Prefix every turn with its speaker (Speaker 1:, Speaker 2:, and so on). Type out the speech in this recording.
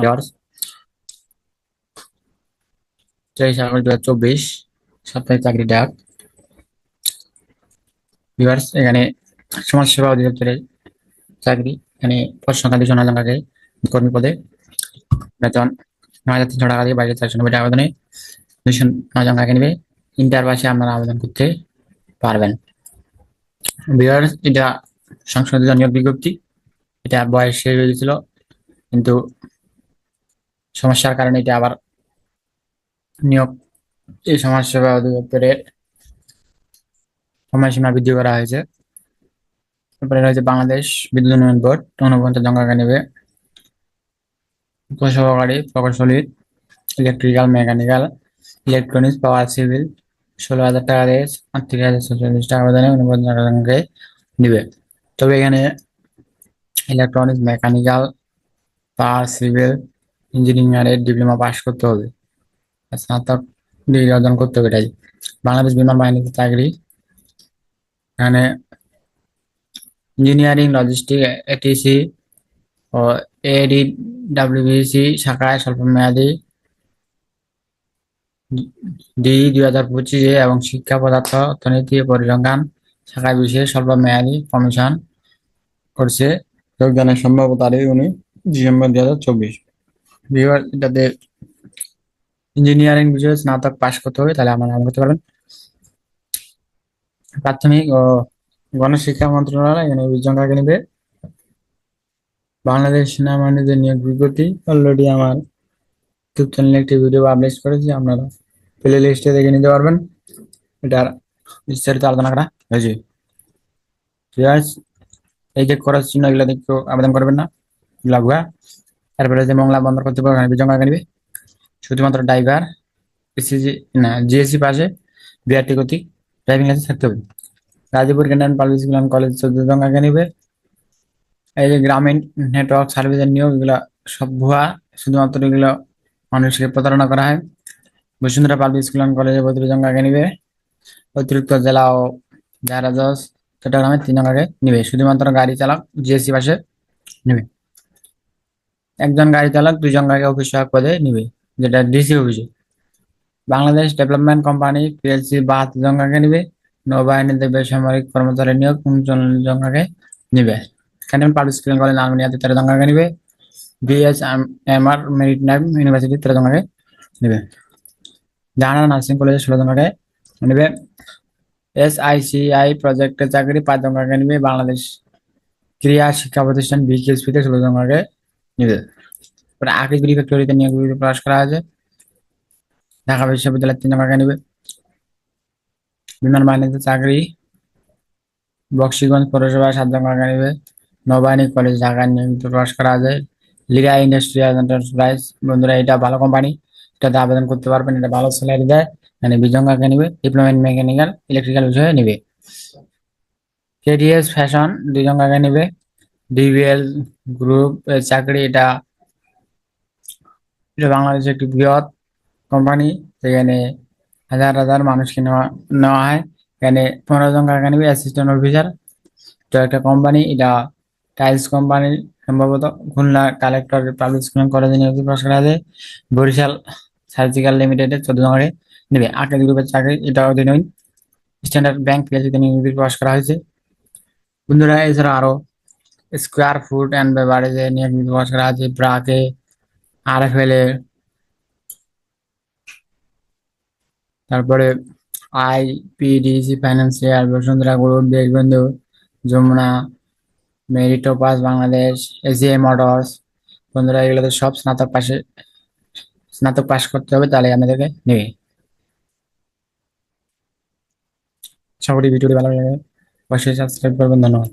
Speaker 1: Viewers তেইশ দু হাজার চব্বিশ সাপ্তাহিক চাকরি ডাক। এখানে সমাজসেবা অধিদপ্তরের চাকরি এখানে পদ সংখ্যা দুশো নয় জনকে কর্মী পদে। বেতন নয় হাজার তিনশো টাকা বাইরে চারশো নব্বই টাকা বেতনে দুশো নয় জনকে নেবে। ইন্টার পাশে আপনারা আবেদন করতে পারবেন। ভিউয়ার্স এটা সংশোধিত নিয়োগ বিজ্ঞপ্তি। এটা বয়স শেষ হয়ে গেছিল কিন্তু সমস্যার কারণে এটা আবার নিয়োগ, এই সমাজসেবা অধিদপ্তরের সময়সীমা বৃদ্ধি করা হয়েছে। তারপরে রয়েছে বাংলাদেশ বিদ্যুৎ উন্নয়ন বোর্ড অনুপঞ্চাশ জনকে নেবে। উপসহকারী প্রকৌশলী electrical mechanical electronics power civil ষোলো হাজার টাকা দিয়ে আটত্রিশ হাজার ছচল্লিশ টাকা অনুপঞ্চাশ জনকে নিবে। তবে এখানে electronics mechanical power civil engineering এর ডিপ্লোমা পাস করতে হবে। স্নাতক ডিগ্রি অর্জন করতে হবে এটাই। বাংলাদেশ বিমান বাহিনীতে চাকরি। এখানে ইঞ্জিনিয়ারিং লজিস্টিক এটিসি ও এডি ডাব্লিউবিসি শাখায় স্বল্প মেয়াদী ডি দুই হাজার পঁচিশে এবং শিক্ষা পদার্থ, অর্থনীতি পরিসংখ্যান শাখায় বিশেষ স্বল্প মেয়াদী কমিশন করছে। যোগদানের সম্ভাব্য তারিখ উনি ডিসেম্বর দুই হাজার চব্বিশ। এটাতে ইঞ্জিনিয়ারিং বিষয়ে স্নাতক পাশ করতে হবে, তাহলে আমার নাম করতে পারবেন। প্রাথমিক ও গণশিক্ষা মন্ত্রণালয়, এখানে বিজঙ্গাকে নেবে? বাংলাদেশ সেনাবাহিনীতে নিয়োগ বিজ্ঞপ্তি। অলরেডি আমার ইউটিউব চ্যানেলে একটি ভিডিও পাবলিশ করেছি, আপনারা প্লে লিস্টে দেখে নিতে পারবেন। এটার বিস্তারিত আলোচনা করা হয়েছে। ঠিক আছে? এই যে করার চিহ্ন এগুলো দেখতে আবেদন করবেন না। লাগবে। তারপরে যে মংলা বন্দর কর্তৃপক্ষ এখানে বিজঙ্গাকে নেবে। শুধুমাত্র ড্রাইভার এসিজি না জিএসসি পাশে বিআরটি কর্তৃক ড্রাইভিং লাইসেন্স থাকতে হবে। Gazipur cantonment public school and college চোদ্দ জনকে নেবে। এই যে গ্রামীণ নেটওয়ার্ক সার্ভিসের নিয়োগ, এগুলো সব ভুয়া। শুধুমাত্র এগুলো মানুষকে প্রতারণা করা হয়। বসুন্ধরা পাবলিক স্কুল অ্যান্ড কলেজে বত্রিশ জনকে নেবে। অতিরিক্ত জেলা ও জাহারাজস চট্টগ্রামে তিন জনকে নিবে। শুধুমাত্র গাড়ি চালক জিএসসি পাশে নেবে। একজন গাড়ি চালক, দুজন গাড়ি অফিস সহায়ক পদে নিবে, যেটা ডিসি অফিসে বাংলাদেশ ডেভেলপমেন্ট কোম্পানি পিএলসি বাহাত্তর জনকে নিবে, নৌবাহিনীতে বেসামরিক কর্মচারী নিয়োগ, উনচল্লিশ জনকে নিবে। ক্যান্টন পাবলিক স্কুল কলেজ আলমিনিয়াতে তেরো জনকে নিবে। BS M R maritime university তেরো জনকে নিবে। জাহানা নার্সিং কলেজে ষোলো জনকে নিবে। এস আই সি আই প্রজেক্টের চাকরি পাঁচ জনকে নিবে। বাংলাদেশ ক্রিয়া শিক্ষা প্রতিষ্ঠান বিকেএসপিতে ষোলো জনকে তারপরে আকিজ বিডি ফ্যাক্টরিতে নিয়োগ প্রকাশ করা হয়েছে ঢাকা বিশ্ববিদ্যালয়ের তিন জনকে নিবে। বিমান বাহিনীতে চাকরি, বক্সিগঞ্জ পৌরসভায় সাত জনকে নিবে। নৌবাহিনী কলেজ ঢাকায় নিয়মিত প্রকাশ করা যায়। লিরা ইন্ডাস্ট্রিয়াল এন্টারপ্রাইজ বন্ধুরা, এটা ভালো কোম্পানি এটাতে আবেদন করতে পারবেন, এটা ভালো স্যালারি দেয়। মানে বিজঙ্গাকে নিবে ডিপ্লোমা ইন মেকানিক্যাল ইলেকট্রিক্যাল বিষয়ে নিবে। কেডিএস ফ্যাশন জনকে নিবে। ডিভিএল গ্রুপ চাকরি, এটা এটা বাংলাদেশের একটি বৃহৎ কোম্পানি যেখানে হাজার হাজার মানুষকে নেওয়া নেওয়া হয়। এখানে পনেরো জন নিবে অ্যাসিস্ট্যান্ট অফিসার তো একটা কোম্পানি এটা টাইলস কোম্পানি সম্ভবত খুলনা কালেক্টর পাবলিক স্কুল কলেজে নিয়োগ প্রকাশ করা আছে। বরিশাল সার্জিক্যাল লিমিটেডের চোদ্দ জনকে নেবে। আকাশ গ্রুপের চাকরি এটা অধীনই স্ট্যান্ডার্ড ব্যাংক পিএলসিতে নিয়োগ প্রকাশ করা হয়েছে। বন্ধুরা, এছাড়া আরও স্কোয়ার ফুট অ্যান্ড বেভারেজে নিয়োগ প্রকাশ করা আছে ব্রাকে আর এ তারপরে IPDC financial Bashundhara group Deshbandhu, Jamuna মেরিটোপাস Bangladesh ACI motors বন্ধুরা, এগুলোতে সব স্নাতক পাশে, স্নাতক পাশ করতে হবে, তাহলে আমাদেরকে নেবে। করি ভিডিওটি ভালো লাগে অবশ্যই সাবস্ক্রাইব করবেন, ধন্যবাদ।